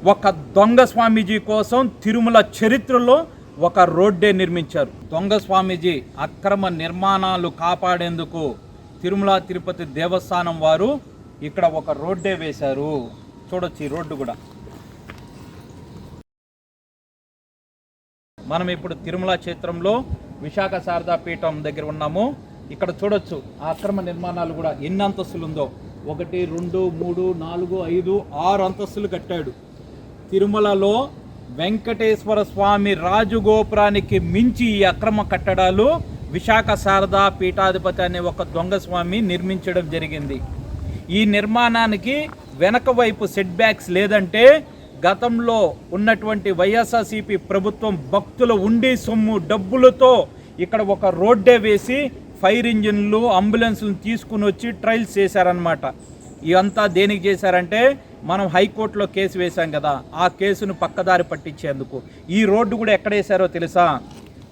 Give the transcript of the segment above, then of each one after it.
ఒక దొంగ స్వామీజీ కోసం తిరుమల చరిత్రలో ఒక రోడ్డే నిర్మించారు. దొంగ స్వామీజీ అక్రమ నిర్మాణాలు కాపాడేందుకు తిరుమల తిరుపతి దేవస్థానం వారు ఇక్కడ ఒక రోడ్డే వేశారు. చూడొచ్చు ఈ రోడ్డు కూడా. మనం ఇప్పుడు తిరుమల క్షేత్రంలో విశాఖ శారదా పీఠం దగ్గర ఉన్నాము. ఇక్కడ చూడొచ్చు ఆ అక్రమ నిర్మాణాలు కూడా ఎన్ని అంతస్తులు ఉందో. ఒకటి రెండు మూడు నాలుగు ఐదు ఆరు అంతస్తులు కట్టాడు. తిరుమలలో వెంకటేశ్వర స్వామి రాజగోపురానికి మించి ఈ అక్రమ కట్టడాలు విశాఖ శారదా పీఠాధిపతి అనే ఒక దొంగ స్వామి నిర్మించడం జరిగింది. ఈ నిర్మాణానికి వెనక వైపు సెట్ బ్యాక్స్ లేదంటే గతంలో ఉన్నటువంటి వైఎస్ఆర్సీపీ ప్రభుత్వం భక్తుల ఉండి సొమ్ము డబ్బులతో ఇక్కడ ఒక రోడ్డే వేసి ఫైర్ ఇంజిన్లు అంబులెన్స్లు తీసుకుని వచ్చి ట్రయల్స్ చేశారనమాట ఇదంతా దేనికి చేశారంటే మనం హైకోర్టులో కేసు వేశాం కదా ఆ కేసును పక్కదారి పట్టించేందుకు. ఈ రోడ్డు కూడా ఎక్కడ వేశారో తెలుసా?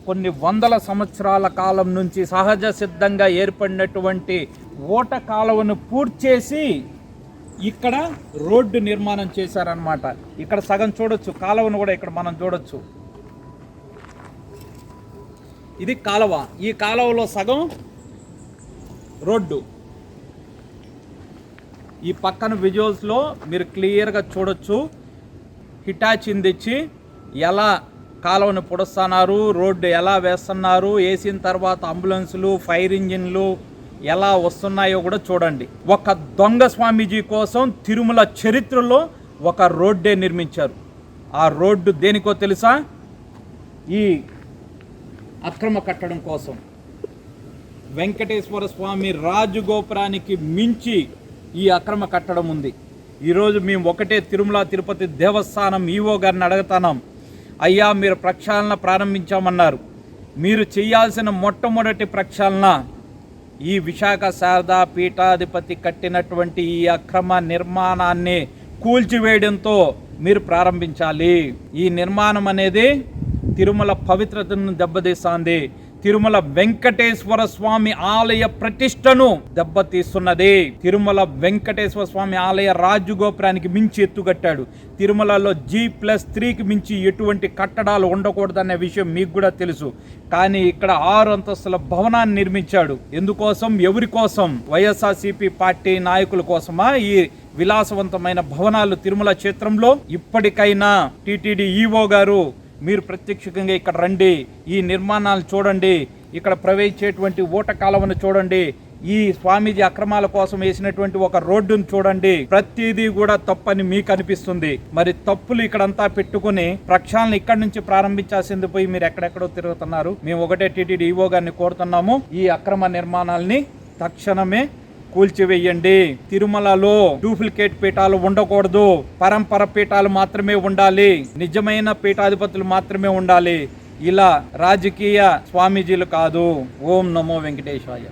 కొన్ని వందల సంవత్సరాల కాలం నుంచి సహజ సిద్ధంగా ఏర్పడినటువంటి ఓట కాలువను పూర్తి చేసి ఇక్కడ రోడ్డు నిర్మాణం చేశారనమాట ఇక్కడ సగం చూడొచ్చు కాలువను కూడా ఇక్కడ మనం చూడొచ్చు. ఇది కాలువ. ఈ కాలువలో సగం రోడ్డు. ఈ పక్కన విజువల్స్లో మీరు క్లియర్గా చూడొచ్చు. హిటాచిని తెచ్చి ఎలా కాలువను పొడుస్తున్నారు రోడ్డు ఎలా వేస్తున్నారు వేసిన తర్వాత అంబులెన్సులు ఫైర్ ఇంజిన్లు ఎలా వస్తున్నాయో కూడా చూడండి. ఒక దొంగ స్వామీజీ కోసం తిరుమల చరిత్రలో ఒక రోడ్డే నిర్మించారు. ఆ రోడ్డు దేనికో తెలుసా? ఈ అక్రమ కట్టడం కోసం. వెంకటేశ్వర స్వామి రాజగోపురానికి మించి ఈ అక్రమ కట్టడం ఉంది. ఈరోజు మేము ఒకటే తిరుమల తిరుపతి దేవస్థానం ఈవో గారిని అడుగుతున్నాం. అయ్యా మీరు ప్రక్షాళన ప్రారంభించామన్నారు. మీరు చేయాల్సిన మొట్టమొదటి ప్రక్షాళన ఈ విశాఖ శారదా పీఠాధిపతి కట్టినటువంటి ఈ అక్రమ నిర్మాణాన్ని కూల్చివేయడంతో మీరు ప్రారంభించాలి. ఈ నిర్మాణం అనేది తిరుమల పవిత్రతను దెబ్బతీస్తుంది తిరుమల వెంకటేశ్వర స్వామి ఆలయ ప్రతిష్టను దెబ్బతీస్తున్నది. తిరుమల వెంకటేశ్వర స్వామి ఆలయ రాజగోపురానికి మించి ఎత్తుగట్టాడు. తిరుమలలో జీ ప్లస్ త్రీకి మించి ఎటువంటి కట్టడాలు ఉండకూడదనే విషయం మీకు కూడా తెలుసు. కానీ ఇక్కడ ఆరు అంతస్తుల భవనాన్ని నిర్మించాడు. ఎందుకోసం? ఎవరి కోసం? వైఎస్ఆర్సీపీ పార్టీ నాయకుల కోసమా? ఈ విలాసవంతమైన భవనాలు తిరుమల క్షేత్రంలో? ఇప్పటికైనా టిటిడి ఈవో గారు మీరు ప్రత్యక్షంగా ఇక్కడ రండి. ఈ నిర్మాణాలు చూడండి. ఇక్కడ ప్రవేశించేటువంటి ఓట కాలువను చూడండి. ఈ స్వామీజీ అక్రమాల కోసం వేసినటువంటి ఒక రోడ్డును చూడండి. ప్రతిదీ కూడా తప్పని మీకు అనిపిస్తుంది. మరి తప్పులు ఇక్కడంతా పెట్టుకుని ప్రక్షాళన ఇక్కడ నుంచి ప్రారంభించాల్సింది పోయి మీరు ఎక్కడెక్కడో తిరుగుతున్నారు. మేము ఒకటే టీటీడీ ఈవో గారిని కోరుతున్నాము. ఈ అక్రమ నిర్మాణాలని తక్షణమే కూల్చివేయండి. తిరుమలలో డూప్లికేట్ పీఠాలు ఉండకూడదు. పరంపర పీఠాలు మాత్రమే ఉండాలి. నిజమైన పీఠాధిపతులు మాత్రమే ఉండాలి. ఇలా రాజకీయ స్వామీజీలు కాదు. ఓం నమో వెంకటేశాయ.